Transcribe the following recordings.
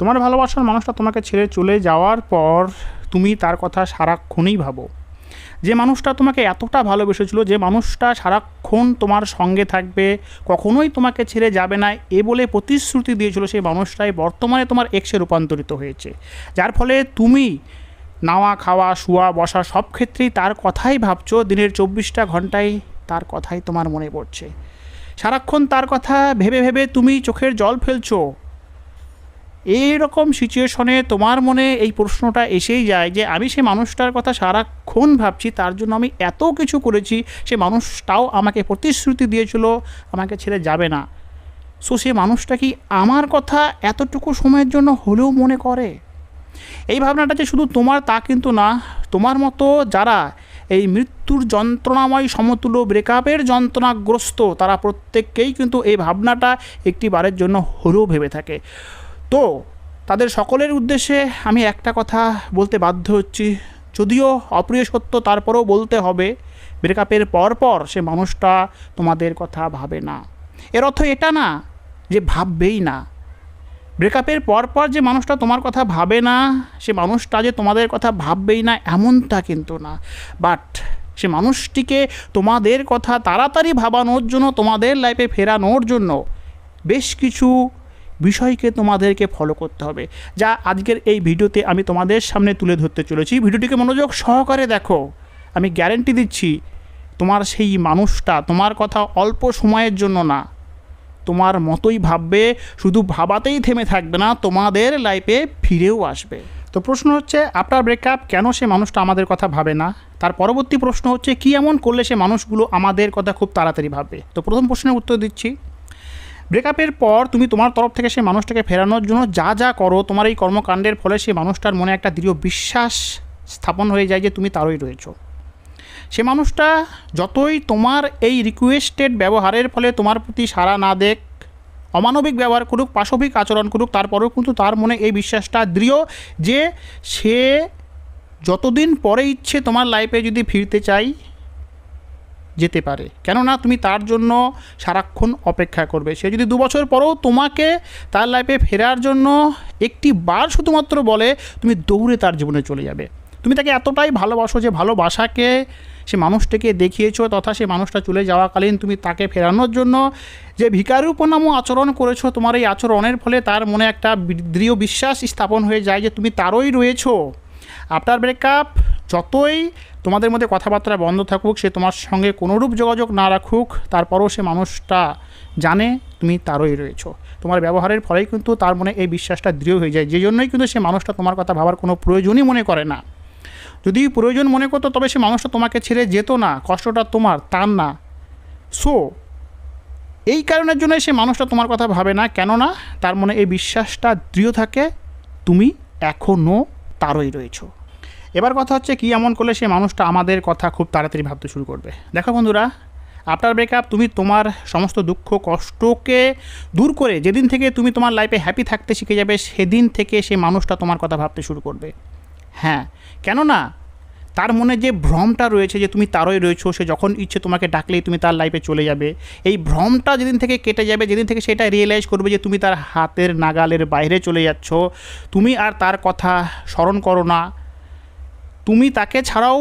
তোমার ভালোবাসার মানুষটা তোমাকে ছেড়ে চলে যাওয়ার পর তুমি তার কথা সারাক্ষণই ভাবো। যে মানুষটা তোমাকে এতটা ভালোবেসেছিল, যে মানুষটা সারাক্ষণ তোমার সঙ্গে থাকবে, কখনোই তোমাকে ছেড়ে যাবে না, এ বলে প্রতিশ্রুতি দিয়েছিল সেই মানুষটাই বর্তমানে তোমার এক্সে রূপান্তরিত হয়েছে। যার ফলে তুমি নাওয়া, খাওয়া, শোয়া, বসা সব ক্ষেত্রেই তার কথাই ভাবছ, দিনের চব্বিশটা ঘন্টায় তার কথাই তোমার মনে পড়ছে। সারাক্ষণ তার কথা ভেবে ভেবে তুমি চোখের জল ফেলছো এই রকম সিচুয়েশনে তোমার মনে এই প্রশ্নটা এসেই যায় যে আমি সে মানুষটার কথা সারাক্ষণ ভাবছি, তার জন্য আমি এত কিছু করেছি, সে মানুষটাও আমাকে প্রতিশ্রুতি দিয়েছিল, আমাকে ছেড়ে যাবে না। সো সে মানুষটা কি আমার কথা এতটুকু সময়ের জন্য হলেও মনে করে? এই ভাবনাটা যে শুধু তোমার তা কিন্তু না, তোমার মতো যারা এই মৃত্যুর যন্ত্রণাময় সমতুল্য ব্রেকআপের যন্ত্রণাগ্রস্ত, তারা প্রত্যেককেই কিন্তু এই ভাবনাটা একটি বারের জন্য হলেও ভেবে থাকে। তো তাদের সকলের উদ্দেশ্যে আমি একটা কথা বলতে বাধ্য হচ্ছি। যদিও অপ্রিয় সত্য তারপরেও বলতে হবে ব্রেকআপের পর পর সে মানুষটা তোমাদের কথা ভাবে না। এর অর্থ এটা না যে ভাববেই না। ব্রেকআপের পর পর যে মানুষটা তোমার কথা ভাবে না, সে মানুষটা যে তোমাদের কথা ভাববেই না এমনটা কিন্তু না। বাট সে মানুষটিকে তোমাদের কথা তাড়াতাড়ি ভাবানোর জন্য, তোমাদের লাইফে ফেরানোর জন্য বেশ কিছু বিষয়কে তোমাদেরকে ফলো করতে হবে। যা আজকের এই ভিডিওতে আমি তোমাদের সামনে তুলে ধরতে চলেছি। ভিডিওটিকে মনোযোগ সহকারে দেখো। আমি গ্যারেন্টি দিচ্ছি, তোমার সেই মানুষটা তোমার কথা অল্প সময়ের জন্য না। তোমার মতোই ভাববে, শুধু ভাবাতেই থেমে থাকবে না, তোমাদের লাইফে ফিরেও আসবে। তো প্রশ্ন হচ্ছে আফটার ব্রেকআপ কেন সে মানুষটা আমাদের কথা ভাবে না? তার পরবর্তী প্রশ্ন হচ্ছে, কী এমন করলে সে মানুষগুলো আমাদের কথা খুব তাড়াতাড়ি ভাববে? তো প্রথম প্রশ্নের উত্তর দিচ্ছি। ব্রেকআপের পর তুমি তোমার তরফ থেকে সেই মানুষটাকে ফেরানোর জন্য যা যা করো, তোমার এই কর্মকাণ্ডের ফলে সেই মানুষটার মনে একটা দৃঢ় বিশ্বাস স্থাপন হয়ে যায় যে তুমি তারই রয়েছো। সে মানুষটা যতই তোমার এই রিকোয়েস্টেড ব্যবহারের ফলে তোমার প্রতি সাড়া না দেখ অমানবিক ব্যবহার করুক, পাশবিক আচরণ করুক, তারপরেও কিন্তু তার মনে এই বিশ্বাসটা দৃঢ় যে সে যতদিন পরে ইচ্ছে তোমার লাইফে যদি ফিরতে চাই যেতে পারে। কেননা তুমি তার জন্য সারাক্ষণ অপেক্ষা করবে। সে যদি দু বছর পরেও তোমাকে তার লাইফে ফেরার জন্য একটি বার শুধুমাত্র বলে, তুমি দৌড়ে তার জীবনে চলে যাবে। তুমি তাকে এতটাই ভালোবাসো যে ভালোবাসাকে সে মানুষটাকে দেখিয়েছো তথা সে মানুষটা চলে যাওয়াকালীন তুমি তাকে ফেরানোর জন্য যে ভিকারূপনামও আচরণ করেছ, তোমার এই আচরণের ফলে তার মনে একটা দৃঢ় বিশ্বাস স্থাপন হয়ে যায় যে তুমি তারই রয়েছো। আফটার ব্রেকআপ যতই তোমাদের মধ্যে কথাবার্তা বন্ধ থাকুক, সে তোমার সঙ্গে কোনোরূপ যোগাযোগ না রাখুক, তারপরও সে মানুষটা জানে তুমি তারই রয়েছো। তোমার ব্যবহারের ফলেই কিন্তু তার মনে এই বিশ্বাসটা দৃঢ় হয়ে যায়। যে জন্যই কিন্তু সে মানুষটা তোমার কথা ভাবার কোনো প্রয়োজনই মনে করে না। যদি প্রয়োজন মনে করতো, তবে সে মানুষটা তোমাকে ছেড়ে যেত না। কষ্টটা তোমার, তার না। সো এই কারণের জন্য সে মানুষটা তোমার কথা ভাবে না। কেননা, তার মনে এই বিশ্বাসটা দৃঢ় থাকে, তুমি এখনও তারই রয়েছো। এবার কথা হচ্ছে কি এমন করলে সে মানুষটা আমাদের কথা খুব তাড়াতাড়ি ভাবতে শুরু করবে। দেখো বন্ধুরা আফটার ব্রেকআপ তুমি তোমার সমস্ত দুঃখ, কষ্টকে দূর করে যেদিন থেকে তুমি তোমার লাইফে হ্যাপি থাকতে শিখে যাবে, সেদিন থেকে সে মানুষটা তোমার কথা ভাবতে শুরু করবে। হ্যাঁ কেননা তার মনে যে ভ্রমটা রয়েছে, যে তুমি তারই রয়েছো, সে যখন ইচ্ছে তোমাকে ডাকলেই তুমি তার লাইফে চলে যাবে, এই ভ্রমটা যেদিন থেকে কেটে যাবে, যেদিন থেকে সেটা রিয়েলাইজ করবে যে তুমি তার হাতের নাগালের বাইরে চলে যাচ্ছ। তুমি আর তার কথা স্মরণ করো না তুমি তাকে ছাড়াও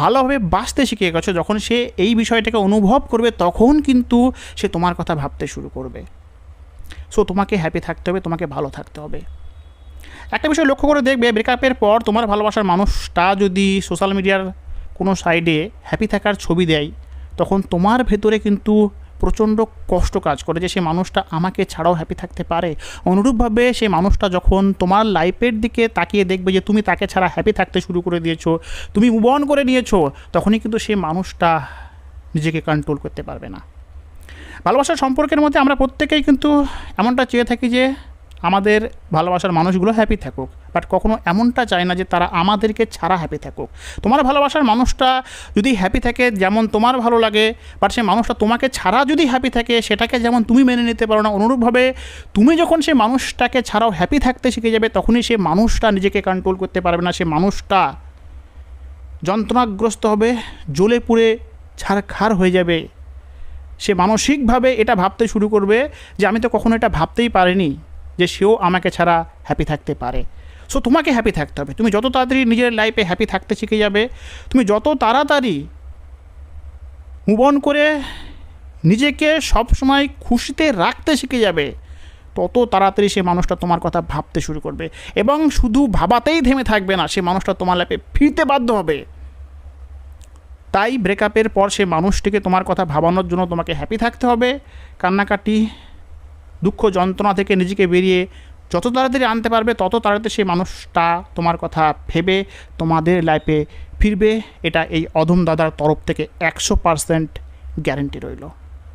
ভালোভাবে বাঁচতে শিখে গেছো। যখন সে এই বিষয়টাকে অনুভব করবে, তখন কিন্তু সে তোমার কথা ভাবতে শুরু করবে। সো তোমাকে হ্যাপি থাকতে হবে, তোমাকে ভালো থাকতে হবে। একটা বিষয় লক্ষ্য করে দেখবে ব্রেকআপের পর তোমার ভালোবাসার মানুষটা যদি সোশ্যাল মিডিয়ার কোনো সাইডে হ্যাপি থাকার ছবি দেয়, তখন তোমার ভেতরে কিন্তু প্রচণ্ড কষ্ট কাজ করে যে সেই মানুষটা আমাকে ছাড়াও হ্যাপি থাকতে পারে। অনুরূপভাবে সেই মানুষটা যখন তোমার লাইফের দিকে তাকিয়ে দেখবে যে তুমি তাকে ছাড়া হ্যাপি থাকতে শুরু করে দিয়েছ, তুমি অন করে নিয়েছো, তখনই কিন্তু সেই মানুষটা নিজেকে কন্ট্রোল করতে পারবে না। ভালোবাসার সম্পর্কের মধ্যে আমরা প্রত্যেকেই কিন্তু এমনটা চেয়ে থাকি যে আমাদের ভালোবাসার মানুষগুলো হ্যাপি থাকুক। বাট কখনো এমনটা চায় না যে তারা আমাদেরকে ছাড়া হ্যাপি থাকুক। তোমার ভালোবাসার মানুষটা যদি হ্যাপি থাকে, যেমন তোমার ভালো লাগে বাট সেই মানুষটা তোমাকে ছাড়া যদি হ্যাপি থাকে, সেটাকে যেমন তুমি মেনে নিতে পারো না, অনুরূপভাবে তুমি যখন সেই মানুষটাকে ছাড়াও হ্যাপি থাকতে শিখে যাবে, তখনই সে মানুষটা নিজেকে কন্ট্রোল করতে পারবে না সে মানুষটা যন্ত্রণাগ্রস্ত হবে, জ্বলে পুড়ে ছাড়খার হয়ে যাবে। সে মানসিকভাবে এটা ভাবতে শুরু করবে যে আমি তো কখনো এটা ভাবতেই পারিনি। যে সেও আমাকে ছাড়া হ্যাপি থাকতে পারে। সো তোমাকে হ্যাপি থাকতে হবে। তুমি যত তাড়াতাড়ি নিজের লাইফে হ্যাপি থাকতে শিখে যাবে, তুমি যত তাড়াতাড়ি মুভ অন করে নিজেকে সবসময় খুশিতে রাখতে শিখে যাবে, তত তাড়াতাড়ি সে মানুষটা তোমার কথা ভাবতে শুরু করবে। এবং শুধু ভাবাতেই থেমে থাকবে না সে মানুষটা তোমার লাইফে ফিরতে বাধ্য হবে। তাই ব্রেকআপের পর সে মানুষটিকে তোমার কথা ভাবানোর জন্য তোমাকে হ্যাপি থাকতে হবে। কান্নাকাটি দুঃখ যন্ত্রণা থেকে নিজেকে বেরিয়ে যত তাড়াতাড়ি আনতে পারবে, তত তাড়াতাড়ি সেই মানুষটা তোমার কথা ভেবে তোমাদের লাইফে ফিরবে। এটা এই অধম দাদার তরফ থেকে একশো পারসেন্ট গ্যারেন্টি রইল।